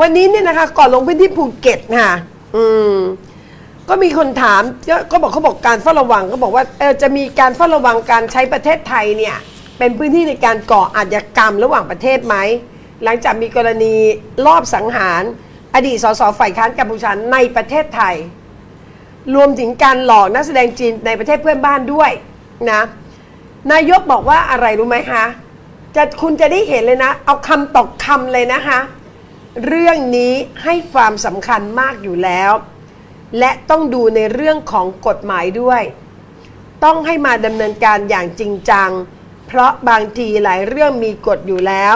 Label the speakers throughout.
Speaker 1: วันนี้เนี่ยนะคะ ก่อนลงพื้นที่ภูเก็ตค่ะ อืม ก็มีคนถามก็ก็บอกเขาบอกการเฝ้าระวังก็บอกว่าเออจะมีการเฝ้าระวังการใช้ประเทศไทยเนี่ย เป็นพื้นที่ในการก่ออาชญากรรมระหว่างประเทศไหม หลังจากมีกรณีรอบสังหาร อดีตสสฝ่ายค้านกัมพูชาในประเทศไทย รวมถึงการหลอกนักแสดงจีนในประเทศเพื่อนบ้านด้วยนะ นายกบอกว่าอะไรรู้ไหมคะจะคุณจะได้เห็นเลยนะ เอาคำตอกคำเลยนะคะ เรื่องนี้ให้ความสำคัญมากอยู่แล้ว และต้องดูในเรื่องของกฎหมายด้วย ต้องให้มาดำเนินการอย่างจริงจัง เพราะบางทีหลายเรื่องมีกฎอยู่แล้ว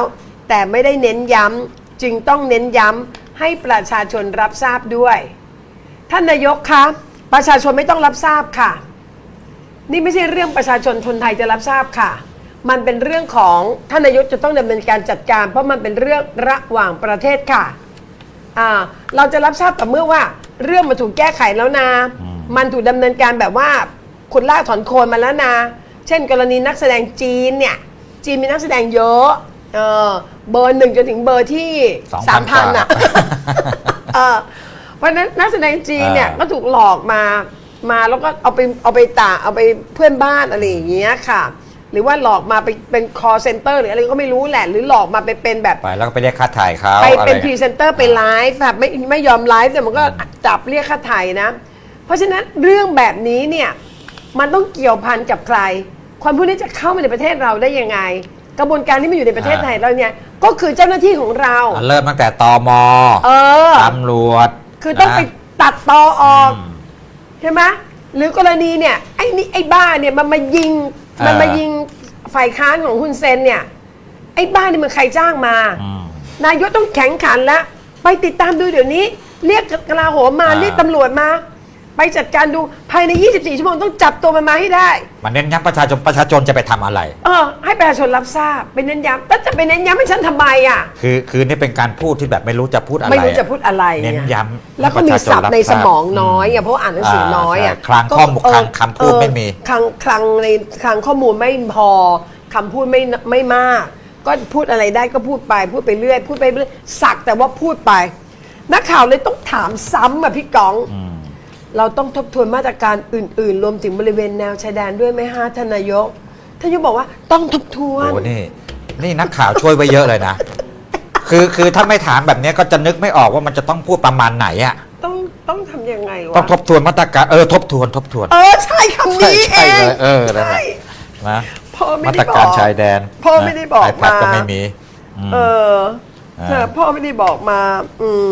Speaker 1: แต่ไม่ได้เน้นย้ำจึงต้องเน้นย้ำให้ประชาชนรับทราบด้วย ท่านนายกคะประชาชนไม่ต้องรับทราบค่ะ นี่ไม่ใช่เรื่องประชาชนคนไทยจะรับทราบค่ะ มันเป็นเรื่องของท่านนายกจะต้องดำเนินการจัดการ เพราะมันเป็นเรื่องระหว่างประเทศค่ะอ่าเราจะรับทราบแต่เมื่อว่า เรื่องมันถูกแก้ไขแล้วนะมันถูกดำเนินการแบบว่าขุดลากถอนโคนมาแล้วนะ เช่น กรณีนักแสดงจีนเนี่ย จีนมีนักแสดงเยอะเออเบอร์หนึ่งจนถึงเบอร์ที่
Speaker 2: 2,000
Speaker 1: สามพัน
Speaker 2: กว่า
Speaker 1: อะเออเพราะฉะนั้นนักแสดงจีนเนี่ย
Speaker 2: อ่า
Speaker 1: ก็ถูกหลอกมามาแล้วก็เอาไปเอาไปต่างเอาไปเพื่อนบ้านอะไรอย่างเงี้ยค่ะ หรือว่าหลอกมาไปเป็น call center หรืออะไรก็ไม่รู้แหละ หรือหลอกมาไปเป็นแบบ
Speaker 2: ไปแล้วก็ไปเรียกค่าถ่ายเขา
Speaker 1: ไป
Speaker 2: อะไร
Speaker 1: เป็นพ
Speaker 2: เงี้
Speaker 1: รี
Speaker 2: ย
Speaker 1: เซนเตอร์ไปไลฟ์แบบไม่ไม่ยอมไลฟ์แต่มันก็จับเรียกค่าไถ่นะ เพราะฉะนั้นเรื่องแบบนี้เนี่ย มันต้องเกี่ยวพันกับใคร ความพวกนี้จะเข้ามาในประเทศเราได้ยังไง กระบวนการที่มันอยู่ในประเทศไทยเราเนี่ยก็คือเจ้าหน้าที่ของเรา
Speaker 2: อะเริ่มตั้งแต่ตม
Speaker 1: เออ
Speaker 2: ตำรวจ
Speaker 1: คือต้องไป
Speaker 2: นะ
Speaker 1: ตัดตอออก
Speaker 2: อืม
Speaker 1: ใช่ไหมหรือกรณีเนี่ยไอ้นี่ไอ้บ้าเนี่ยมันมายิง
Speaker 2: อ่ามั
Speaker 1: มันมายิง ฝ่ายค้านของคุณเซนเนี่ย ไอ้บ้านี่มันใครจ้างมา
Speaker 2: อืม
Speaker 1: นายกต้องแข็งขันแล้ว ไปติดตามดูเดี๋ยวนี้ เรียกกลาโหมมา
Speaker 2: อ่า
Speaker 1: เรียกตำรวจมา ไปจัดการดูภายใน 24 ชั่วโมงต้องจับตัวมันมาให้ได้
Speaker 2: มันเน้นย้ำประชาชนประชาชนจะไปทำอะไร
Speaker 1: เออ ให้ประชาชนรับทราบเป็นเน้นย้ำแล้วจะไปเน้นย้ำให้ฉันทำไมอะ
Speaker 2: คือคือนี่เป็นการพูดที่แบบไม่รู้จะพูดอะไร
Speaker 1: ไม่รู้จะพูดอะไร
Speaker 2: เน้น
Speaker 1: ไง
Speaker 2: ย้ำ
Speaker 1: แล้วก็มีศัพท์ในสมองน้อยอะเพราะว่าอ่านหนังสือน้อยอะา
Speaker 2: ใช่คลังข้อมูล
Speaker 1: ก็
Speaker 2: คลังคำพูด
Speaker 1: เออ
Speaker 2: ไม่มี
Speaker 1: คลังคลังในคลังข้อมูลไม่พอคำพูดไม่ไม่มาก ก็พูดอะไรได้ก็พูดไปพูดไปเรื่อย พูดไปเรื่อยสักแต่ว่าพูดไป นักข่าวเลยต้องถามซ้ำอะพี่ก้อง เราต้องทบทวนมาตรการอื่น ๆ รวมถึงบริเวณแนวชายแดนด้วยไหมฮะท่านนายกท่านนายกบอกว่าต้องทบทวน
Speaker 2: โอ้นี่ นี่นักข่าวช่วยไว้เยอะเลยนะ คือคือถ้าไม่ถามแบบเนี้ยก็จะนึกไม่ออกว่ามันจะต้องพูดประมาณไหนอะ
Speaker 1: ต้องต้องทำยังไงวะ
Speaker 2: ต้องทบทวนมาตรการเออทบทวนทบทวน
Speaker 1: เออใช่คำนี้
Speaker 2: ใช่
Speaker 1: เอ
Speaker 2: ใช่
Speaker 1: ง
Speaker 2: เลยเออนั่นแหละ
Speaker 1: ใช่
Speaker 2: นะ
Speaker 1: พ่อไม่
Speaker 2: มา
Speaker 1: ได้
Speaker 2: ตร
Speaker 1: บ
Speaker 2: การ
Speaker 1: อก
Speaker 2: ชายแดน
Speaker 1: พ่อไม่ได้บอก
Speaker 2: ไอแพด
Speaker 1: มา
Speaker 2: ก็ไม่มีอืม
Speaker 1: เออ
Speaker 2: อ่า
Speaker 1: แต่พ่อไม่ได้บอกมา อืม